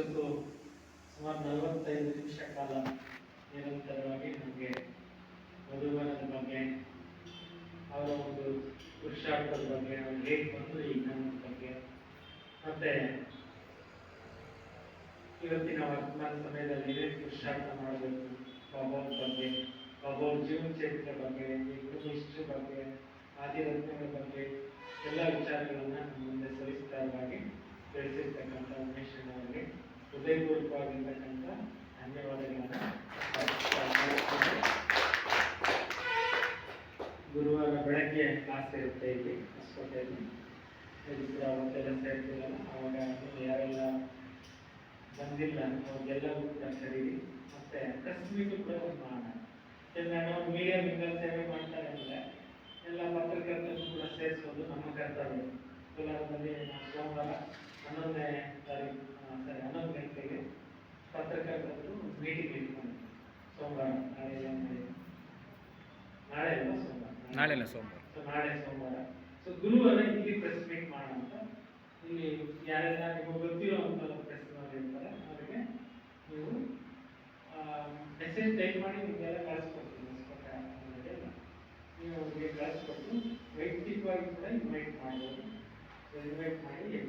ಇಷ್ಟೊತ್ತು ಸುಮಾರು ನಲವತ್ತೈದು ನಿಮಿಷ ಕಾಲ ನಿರಂತರವಾಗಿ ನಮಗೆ ಮಧುಬನದ ಬಗ್ಗೆ, ಅವರ ಒಂದು ಪುರುಷಾರ್ಥದ ಬಗ್ಗೆ, ಅವ್ರು ಹೇಗೆ ಬಂದರು ಈ ಜ್ಞಾನದ ಬಗ್ಗೆ, ಮತ್ತೆ ಇವತ್ತಿನ ವರ್ತಮಾನ ಸಮಯದಲ್ಲಿ ಏನೇ ಪುರುಷಾರ್ಥ ಮಾಡಬೇಕು ಬಾಬಾ ಬಗ್ಗೆ ಬಾಬಾ ಜೀವನ ಚರಿತ್ರೆ ಬಗ್ಗೆ ಗುರು ಹಿಸ್ಟ್ರಿ ಬಗ್ಗೆ, ಆದಿರತ್ನಗಳ ಬಗ್ಗೆ ಎಲ್ಲ ವಿಚಾರಗಳನ್ನ ನಮ್ಮ ಮುಂದೆ ಸವಿಸ್ತಾರವಾಗಿ ಹೃದಯಪೂರ್ವಕವಾಗಿರ್ತಕ್ಕಂಥ ಧನ್ಯವಾದಗಳನ್ನು ಗುರುವಾರ ಬೆಳಗ್ಗೆ ಕ್ಲಾಸ್ ಇರುತ್ತೆ ಇಲ್ಲಿ, ಹೊಸಕೋಟೆಯಲ್ಲಿ. ಇದಕ್ಕೆ ಅವತ್ತೆಲ್ಲ ಸೇರ್ತಿರಲ್ಲ ಅವಾಗ ಯಾರೆಲ್ಲ ಬಂದಿಲ್ಲ ಅವ್ರಿಗೆಲ್ಲರೂ ಕೂಡ ಕರೀರಿ. ಮತ್ತೆ ಅಕಸ್ಮಿಕ ಕೂಡ ಒಂದು ಮಾಡೋಣ. ಯಾಕಂದ್ರೆ ನಾವು ಮೀಡಿಯಾ ಮಿಂಗಲ್ ಸೇವೆ ಮಾಡ್ತಾರೆ ಅಂದ್ರೆ ಎಲ್ಲ ಪತ್ರಕರ್ತರನ್ನು ಕೂಡ ಸೇರಿಸೋದು ನಮ್ಮ ಕರ್ತವ್ಯ. ಕೋಲಾರದಲ್ಲಿ ನಾವು ಸೋಮವಾರ ಹನ್ನೊಂದನೇ ತಾರೀಕು ಸಾರಿ ನಾಳೆ ಅಲ್ಲ ಮಾಡಿ ನಾಳೆ ಅಲ್ವಾ ಸೋಮವಾರ. ಸೋಮವಾರ ಸೊ ನಾಳೆ ಸೋಮವಾರ. ಸೊ ಗುರುವಾರ ಇಲ್ಲಿ ಪ್ರೆಸ್ ಮೀಟ್ ಮಾಡೋಣ ಇಲ್ಲಿ ಯಾರೆಲ್ಲ ನಿಮಗೆ ಅಂತ ಪ್ರೆಸ್ ಇರ್ತಾರೆ, ಅವರಿಗೆ ನೀವು ಮೆಸೇಜ್ ಟೈಪ್ ಮಾಡಿ ನಿಮಗೆಲ್ಲ ಕಳಿಸ್ಕೊಡ್ತೀನಿ. ನೀವು ಅವ್ರಿಗೆ ಕಳಿಸ್ಕೊಟ್ಟು, ವೈಯಕ್ತಿಕವಾಗಿ ಕೂಡ ಇನ್ವೈಟ್ ಮಾಡ್ಬೋದು ಇನ್ವೈಟ್ ಮಾಡಿ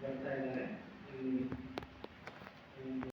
ಹೇಳ್ತಾ ಇದ್ದಾರೆ